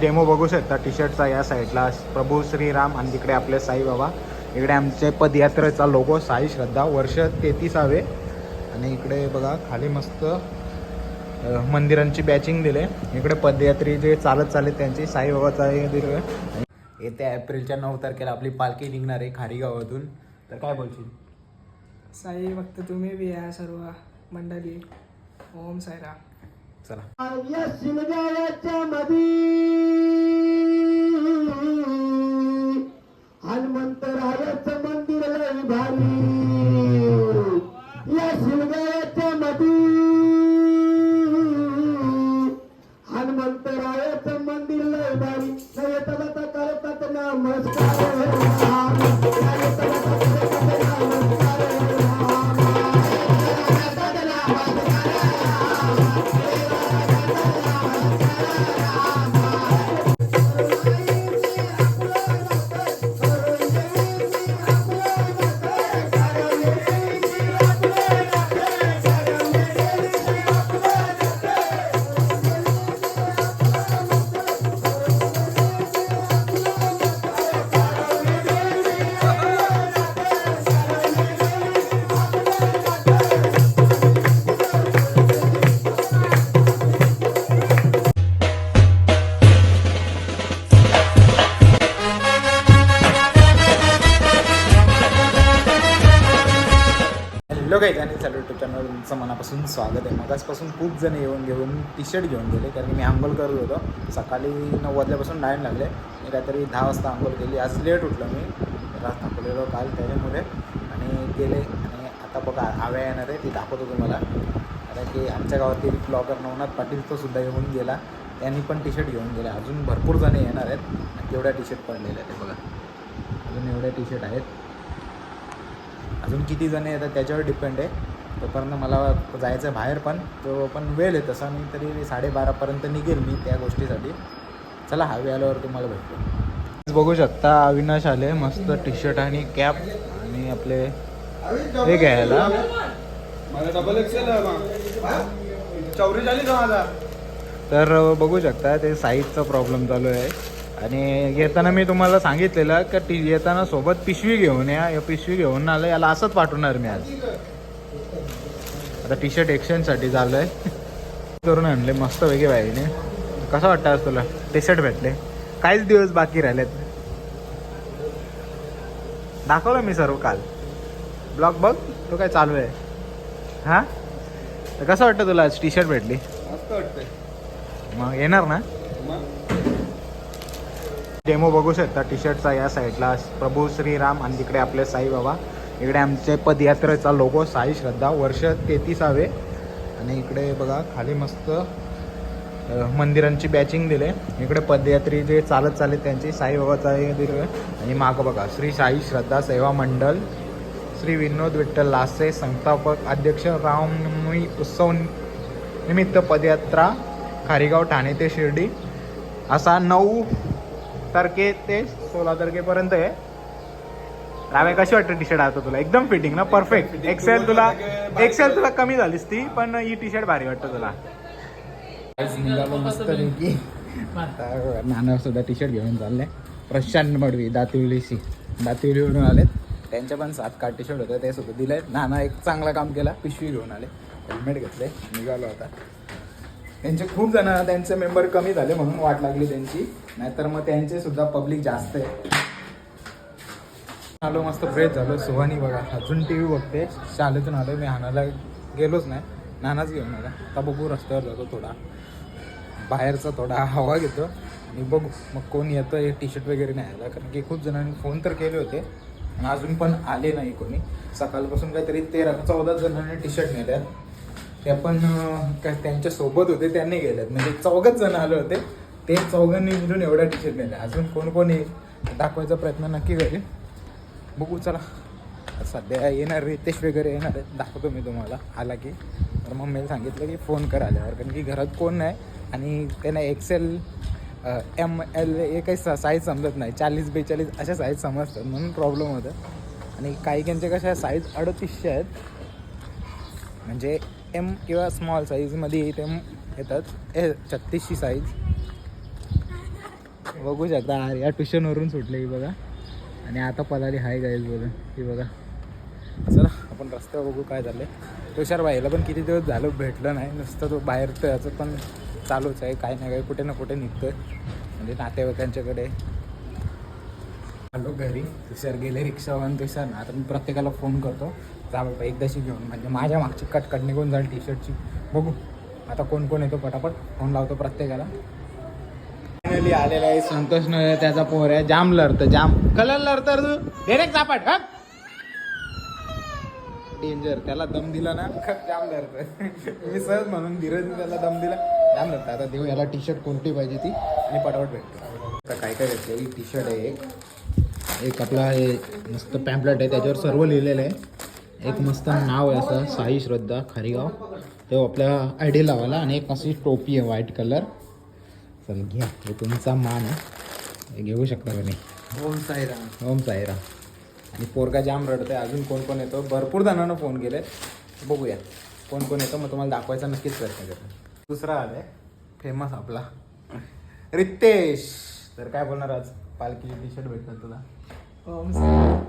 Demo बघू शकता T शर्टचा या साईडला प्रभू श्रीराम आणि तिकडे आपले साईबाबा इकडे आमचे पदयात्रेचा लोगो साई श्रद्धा वर्ष तेहतीसावे. आणि इकडे बघा खाली मस्त मंदिरांची बॅचिंग दिले. इकडे पदयात्री जे चालत चालत त्यांची साईबाबाचा दिले. दिलं येत्या एप्रिलच्या नऊ तारखेला आपली पालखी निघणार आहे खारीगावातून तर काय बोलशील? साई फक्त तुम्ही बी या सर्व मंडळी. ओम साईराम. चला. या शिलगावाच्या मधी. मनापासून स्वागत आहे. मगासपासून खूप जण येऊन घेऊन टी शर्ट घेऊन गेले कारण की मी आंघोळ करत होतो. सकाळी नऊ वाजल्यापासून टाईम लागले. मी काहीतरी दहा वाजता आंघोळ केली. आज लेट उठलो मी. रात थांबलेलो काल त्याच्यामुळे. आणि गेले. आणि आता बघा आव्या येणार आहे ती दाखवतो तुम्हाला. कारण की आमच्या गावातील ब्लॉगर नवनाथ पाटील तो सुद्धा येऊन गेला. त्यांनी पण टी शर्ट घेऊन गेले. अजून भरपूर जण येणार आहेत. आणि तेवढ्या टी शर्ट पडलेल्या आहेत बघा. अजून एवढ्या टी शर्ट आहेत. अजून किती जण येतात त्याच्यावर डिपेंड आहे. तोपर्यंत मला जायचं आहे बाहेर पण. तो पण वेळ आहे तसा मी तरी साडेबारापर्यंत निघेल मी त्या गोष्टीसाठी. चला हवे आल्यावर तुम्हाला भेटतो. बघू शकता अविनाश आले मस्त टी शर्ट आणि कॅप आणि आपले हे घ्यायला. तर बघू शकता ते साईजचा प्रॉब्लेम चालू आहे. आणि येताना मी तुम्हाला सांगितलेलं का टी येताना सोबत पिशवी घेऊन या या पिशवी घेऊन आलं याला असंच पाठवणार मी आज. आता टी शर्ट एक्सचेंजसाठी झालं आहे करून आणले मस्त वेगळे बाईने. कसं वाटतं आज तुला? टी शर्ट भेटले. काहीच दिवस बाकी राहिलेत. दाखवलं मी सर्व काल. ब्लॉग बघ तो काय चालू आहे. हां? तर कसं वाटतं तुला आज टी शर्ट भेटली? मस्त मग येणार ना? डेमो बघू शकता टी शर्टचा या साईडला प्रभू श्रीराम आणि तिकडे आपले साईबाबा. इकडे आमचे पदयात्रेचा लोगो साई श्रद्धा वर्ष तेहतीसावे. आणि इकडे बघा खाली मस्त मंदिरांची बॅचिंग दिले. इकडे पदयात्री जे चालत चालत त्यांची साईबाबाचा हे दिलं. आणि मागं बघा श्री साई श्रद्धा सेवा मंडल श्री विनोद विठ्ठल लासे संस्थापक अध्यक्ष रामनवमी उत्सव निमित्त पदयात्रा खारीगाव ठाणे ते शिर्डी. असा नऊ तारखे ते सोळा तारखेपर्यंत आहे. रावे कशी वाटतं टी शर्ट आता तुला? एकदम फिटिंग ना? परफेक्ट एक्सेल तुला एक्सेल तुला कमी झालीस ती पण ही टी शर्ट भारी वाटतं तुला. नाना सुद्धा टी शर्ट घेऊन चालले. प्रशांत मडवी दातिवलीशी. दातिवलीवरून आलेत. त्यांच्या पण सात काठ टी शर्ट होते ते सुद्धा दिले नाना एक चांगला काम केला पिशवी घेऊन आले. हेल्मेट घेतले निघालो आता. त्यांचे खूप जण त्यांचे मेंबर कमी झाले म्हणून वाट लागली त्यांची. नाहीतर मग त्यांचे सुद्धा पब्लिक जास्त आहे. आलो मस्त फ्रेश झालो. सुहानी बघा अजून टी व्ही बघते. शाळेतून आलो मी हानाला गेलोच नाही. नानाच घेऊन आला. आता बघू रस्त्यावर जातो थोडा. बाहेरचा थोडा हवा घेतो. आणि बघू मग कोण येतं हे टी शर्ट वगैरे नाही आला. कारण की खूप जणांनी फोन तर केले होते. आणि अजून पण आले नाही कोणी. सकाळपासून काहीतरी तेरा चौदा जणांनी टी शर्ट नेल्यात. ते पण काय त्यांच्यासोबत होते त्यांनी गेल्यात. म्हणजे चौघच जण आले होते. ते चौघांनी मिळून एवढा टी शर्ट नेल्या. अजून कोण कोण येईल दाखवायचा प्रयत्न नक्की करेल बघू चला. सध्या येणार रितेश वगैरे येणार आहेत दाखवतो मी तुम्हाला. आला की. तर मम्मीला सांगितलं की फोन कर आल्यावर कारण की घरात कोण नाही आणि त्यांना एक्सेल एम एल हे काही साईज समजत नाही. चाळीस बेचाळीस अशा साईज समजतात म्हणून प्रॉब्लेम होतं. आणि काही काहींचे कशा साईज अडतीसशे आहेत. म्हणजे एम किंवा स्मॉल साईजमध्ये ते येतात. ए छत्तीसशे साईज बघू शकता या ट्युशनवरून सुटले बघा. आणि आता पलाली हाय गाईज बोलून. ती बघा. चला आपण रस्त्यावर बघू काय झालं आहे तुषार बाईला पण किती दिवस झालं भेटलं नाही. नुसतं तो बाहेर त्याचं पण चालूच आहे. काही ना काही कुठे ना कुठे निघतोय. म्हणजे नातेवाईकांच्याकडे. आलो घरी. तुषार गेले रिक्षावान. तुषार आता मी प्रत्येकाला फोन करतो. जा बाबा एकदाशी घेऊन. म्हणजे माझ्या मागची कटकट निघून जाईल टी शर्टची बघू. आता कोण कोण येतो पटापट. फोन लावतो प्रत्येकाला. फायनली आलेला आहे संतोष न त्याचा पोर आहे. जाम लढतं जाम. कलर लढतर तू. डायरेक्ट चापाट हा. डेंजर त्याला दम दिला ना. जाम लढतं मी सहज म्हणून धीरज त्याला दम दिला. जाम लढतं आता देऊ याला टी शर्ट कोणती पाहिजे ती? आणि पटापट भेटतो आता काय काय भेटते ही टी शर्ट आहे एक. एक आपला हे मस्त पॅम्पलेट आहे त्याच्यावर सर्व लिहिलेलं आहे. एक मस्त नाव आहे असं साई श्रद्धा खारीगाव. तो आपल्या आयडी लावायला आणि एक अशी टोपी आहे व्हाईट कलर चल घ्या. हे तुमचा मान आहे. हे घेऊ शकता का नाही? ओम साईराम. ओम साईरा आणि पोरगा जाम रडतोय. अजून कोण कोण येतो? भरपूर जणांना फोन केले बघूया. कोण कोण येतो? मग तुम्हाला दाखवायचा नक्कीच प्रयत्न करतो. दुसरा आलाय. फेमस आपला. रितेश. तर काय बोलणार आज? पालखी टी शर्ट भेटतात तुला? ओम साईराम.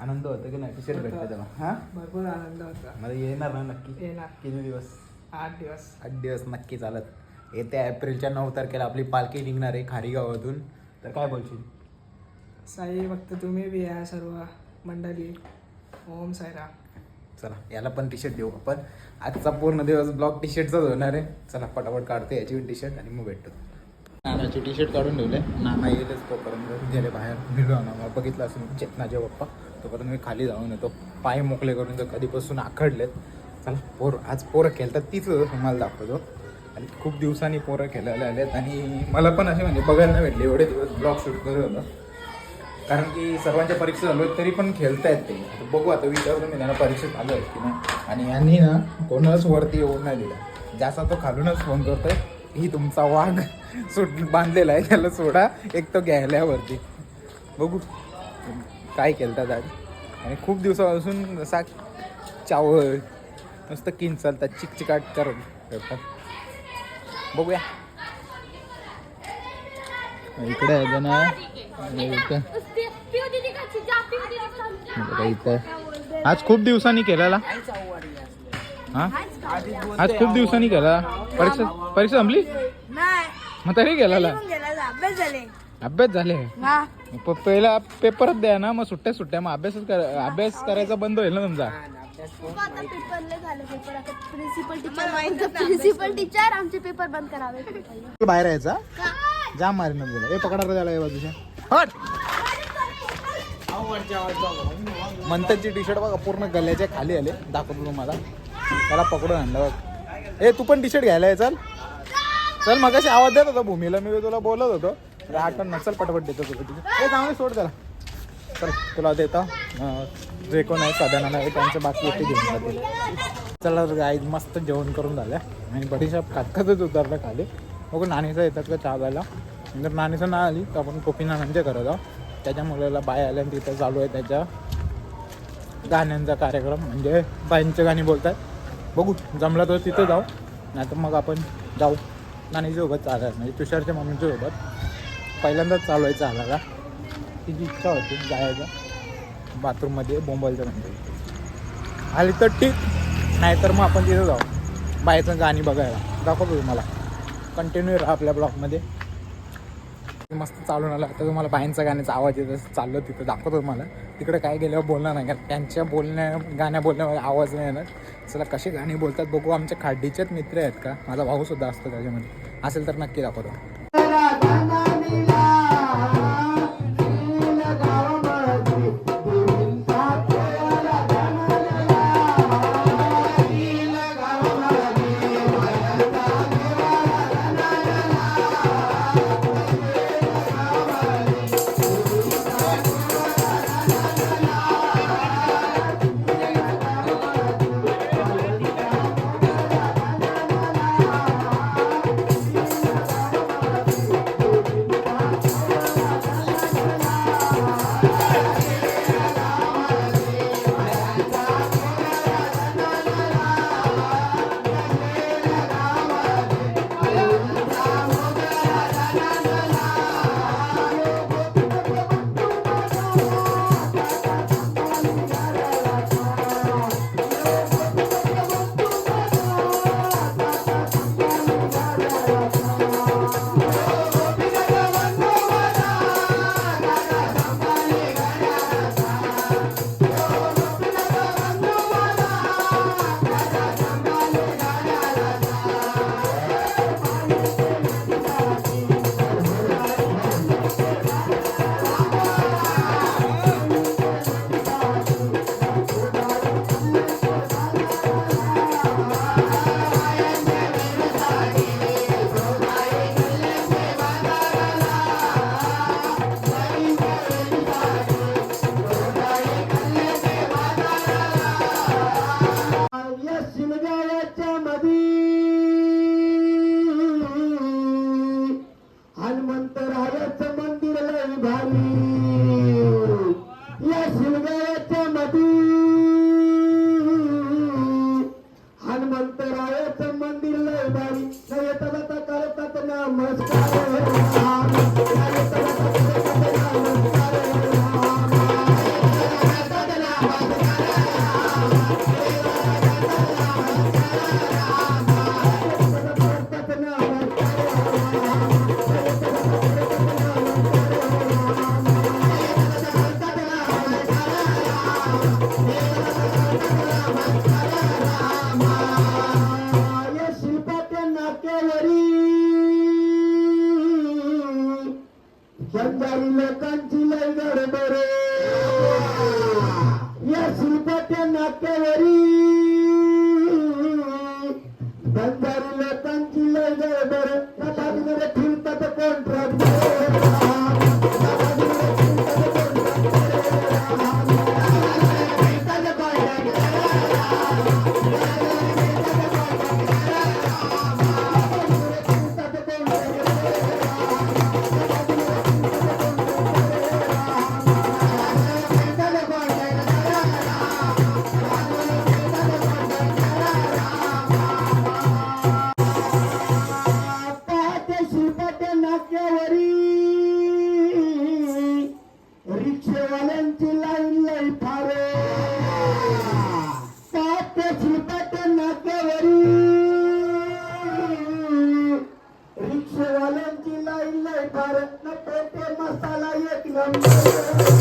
आनंद होतो की नाही? टी शर्ट भेटतं तेव्हा. हां? भरपूर आनंद होता. मला येणार ना नक्की? येणार. किती दिवस? आठ दिवस. आठ दिवस नक्की चालत. येत्या एप्रिलच्या नऊ तारखेला आपली पालखी निघणार आहे खारीगावातून तर काय बोलशील? साई फक्त तुम्ही बी या सर्व मंडळी. ओम साईराम. चला याला पण टी शर्ट देऊ आपण. आजचा पूर्ण दिवस ब्लॉक टी शर्टचाच होणार आहे. चला पटापट काढते याची टी शर्ट आणि मग भेटतो. नानाची टी शर्ट काढून ठेवले. नाना येईलच तोपर्यंत. गेले बाहेर. निघलो ना मग बघितलं असं चेतनाचे पप्पा. तोपर्यंत मी खाली जाऊन येतो. पाय मोकळे करून तर कधीपासून आखडलेत. चला पोर आज पोरं खेळतात तीच तुम्हाला दाखवतो. आणि खूप दिवसांनी पोरं खेळायला आल्यात आणि मला पण असे म्हणजे बघायला भेटले. एवढे दिवस ब्लॉग शूट करत होतं. कारण की सर्वांच्या परीक्षा चालू आहेत तरी पण खेळतायत ते. बघू आता विचारतो मी त्यांना परीक्षा चालू आहेत की नाही. आणि यांनी ना कोणालाच वरती येऊन नाही दिला. ज्याचा तो खालूनच फोन करतोय ही तुमचा वाघ सुट बांधलेला आहे त्याला सोडा. एक तो घ्यायल्यावरती बघू काय खेळतात आज. आणि खूप दिवसापासून असा चावळ नुसतं किन चालतात चिकचिकाट करून ठेवतात बघूया. इकडे आहे बघा इथं. आज खूप दिवसांनी केलेला. हा? आज खूप दिवसांनी केला. परीक्षा परीक्षा संपली? नाही मग तरी गेला अभ्यास झाले. पहिला पेपरच द्या ना. मग सुट्ट्या सुट्ट्या. मग अभ्यासच अभ्यास करायचा बंद होईल ना तुमचा. आता पेपरले झाले पेपर आता प्रिन्सिपल टीचर प्रिन्सिपल टीचर आमचे पेपर बंद करावे. बाहेर यायचा जाम मारीन गेला ए पकडा त्याला या बाजूच्या. हट! मंथनची टी शर्ट बघा पूर्ण गल्याच्या खाली आले. दाखवतो तुम्हाला. त्याला पकडून आणलं बघ. ए तू पण टी शर्ट घ्यायला आहे चल. चल मग आवाज देत होता भूमीला. मी तुला बोलत होतो. आठवण नसल पटपट देतो तुला. ए चांगले सोड त्याला. चल तुला देता. अं, जे कोण आहे साधारण त्यांचं बाकी येते घेऊन जाते चला आई मस्त जेवण करून झालं. आणि बडीशाप खातखातच उतरलं खाली. बघू नानीचं येतात का चहा प्यायला. जर नानीचं ना आली तर आपण कोपी नानांच्या करत आहोत त्याच्या मुलाला बाय आल्या आणि तिथं चालू आहे त्याच्या गाण्यांचा कार्यक्रम. म्हणजे बाईंचे गाणी बोलतात. बघू जमला तर तिथं जाऊ. नाहीतर मग आपण जाऊ. नानीसोबत चालायला म्हणजे तुषारच्या मम्मीच्या सोबत पहिल्यांदाच चालू आहे चालायला. तिची इच्छा होती जायचं बाथरूममध्ये बोंबलचं म्हणजे आली तर ठीक नाही तर मग आपण तिथं जाऊ. बायचं गाणी बघायला. दाखवतो तुम्हाला. कंटिन्यू राहा आपल्या ब्लॉगमध्ये. मस्त चालून आलं. आता तुम्हाला बायांचा गाण्याचा आवाज येतो चाललं तिथं. दाखवतो तुम्हाला. तिकडे काय गेल्यावर बोलणार नाही. कारण त्यांच्या बोलण्या गाण्या बोलण्यावर आवाज नाही येणार. चला कसे गाणी बोलतात बघू. आमच्या खाडीचेच मित्र आहेत का? माझा भाऊसुद्धा असतो त्याच्यामध्ये. असेल तर नक्की दाखवतो. bye. मसाला एक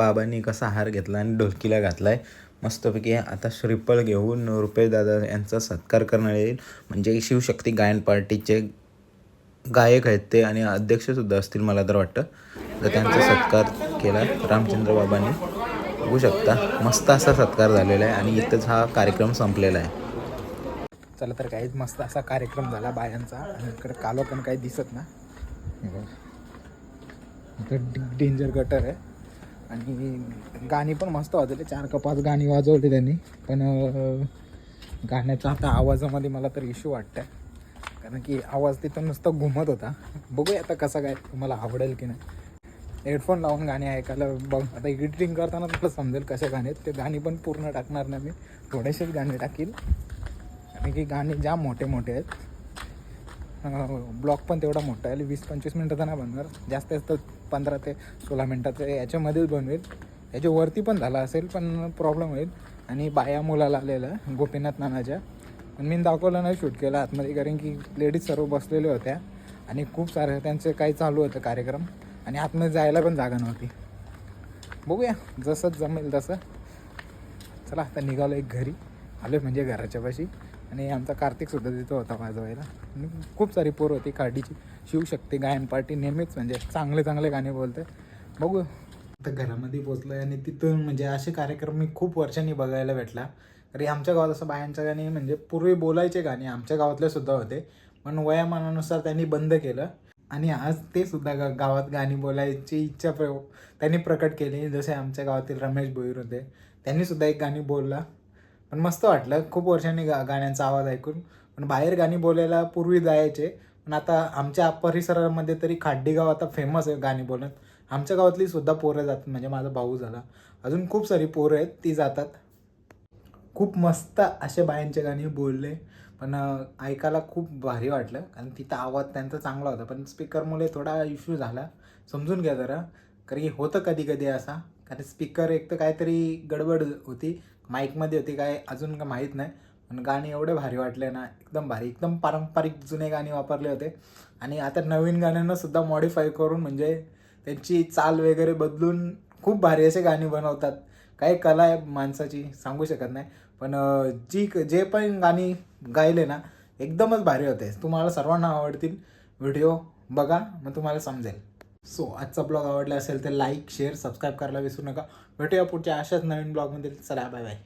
बाबांनी कसा हार घेतला आणि ढोलकीला घातलाय. मस्तपैकी आता श्रीफळ घेऊन रुपेश दादा यांचा सत्कार करण्यात येईल. म्हणजे शिवशक्ती गायन पार्टीचे गायक आहेत ते आणि अध्यक्षसुद्धा असतील मला तर वाटतं. तर त्यांचा सत्कार केला रामचंद्र बाबांनी. बघू शकता मस्त असा सत्कार झालेला आहे आणि इथंच हा कार्यक्रम संपलेला आहे. चला तर काहीच मस्त असा कार्यक्रम झाला बायांचा. आणि इकडे कालो पण काही दिसत ना. हे डेंजर गटर आहे. आणि गाणी पण मस्त वाजवली. चार का पाच गाणी वाजवली त्यांनी. पण गाण्याचा आता आवाजामध्ये मला तर इश्यू वाटतं कारण की आवाज तिथं नुसतं घुमत होता. बघूया आता कसं काय तुम्हाला आवडेल की नाही. हेडफोन लावून गाणी ऐकायला बघ. आता एडिटिंग करताना तुला समजेल कशा गाणे आहेत. ते गाणी पण पूर्ण टाकणार नाही मी. थोडेसेच गाणे टाकील. कारण की गाणे ज्या मोठे मोठे आहेत ब्लॉक पण तेवढा मोठा आहे. वीस पंचवीस मिनटं तर नाही बनणार. जास्त जास्त पंधरा ते सोळा मिनटाचं याच्यामध्येच बनवेल याच्यावरती पण झाला असेल पण प्रॉब्लेम होईल. आणि बाया मुलाला आलेलं गोपीनाथ नानाच्या. पण मी दाखवलं नाही शूट केलं आतमध्ये कारण की लेडीज सर्व बसलेल्या होत्या. आणि खूप सारे त्यांचे काही चालू होतं कार्यक्रम. आणि आतमध्ये जायला पण जागा नव्हती. बघूया जसं जमेल तसं. चला आता निघालो एक घरी. आलो म्हणजे घराच्या पाशी. आणि आमचा कार्तिकसुद्धा तिथं होता वाजवायला आणि खूप सारी पोरं होती काडीची शिवशक्ती गायन पार्टी नेहमीच म्हणजे चांगले चांगले गाणे बोलते. बघू. आता घरामध्ये पोचलो आणि तिथून म्हणजे असे कार्यक्रम मी खूप वर्षांनी बघायला भेटला. तरी आमच्या गावात असं बायांच्या गाणी म्हणजे पूर्वी बोलायचे गाणे आमच्या गावातले सुद्धा होते. पण वयामानानुसार त्यांनी बंद केलं. आणि आज ते सुद्धा गा गावात गाणी बोलायची इच्छा प्र त्यांनी प्रकट केली. जसे आमच्या गावातील रमेश भोईर होते. त्यांनी सुद्धा एक गाणी बोलला. पण मस्त वाटलं. खूप वर्षांनी गा गाण्यांचा आवाज ऐकून. पण बाहेर गाणी बोलायला पूर्वी जायचे. पण आता आमच्या परिसरामध्ये तरी खाड्डी गाव आता फेमस आहे गाणी बोलत. आमच्या गावातली सुद्धा पोरं जातात. म्हणजे माझा भाऊ झाला. अजून खूप सारी पोरं आहेत ती जातात. खूप मस्त असे बायांचे गाणी बोलले. पण ऐकायला खूप भारी वाटलं. कारण तिथं आवाज त्यांचा चांगला होता. पण स्पीकरमुळे थोडा इश्यू झाला. समजून घ्या जरा. कारण की होतं कधी कधी असा. कारण स्पीकर एक तर काहीतरी गडबड होती. माईकमध्ये होती काय अजून का माहीत नाही. पण गाणी एवढे भारी वाटले ना एकदम भारी एकदम पारंपरिक जुने गाणी वापरले होते. आणि आता नवीन गाण्यांना सुद्धा मॉडीफाय करून म्हणजे त्यांची चाल वगैरे बदलून खूप भारी असे गाणी बनवतात. काही कला आहे माणसाची सांगू शकत नाही. पण जी जे पण गाणी गायले ना एकदमच भारी होते. तुम्हाला सर्वांना आवडतील व्हिडिओ बघा मग तुम्हाला समजेल. सो आजचा ब्लॉग आवडला असेल तर लाईक शेअर सबस्क्राईब करायला विसरू नका. भेटूया पुढच्या अशाच नवीन ब्लॉगमध्ये चला बाय बाय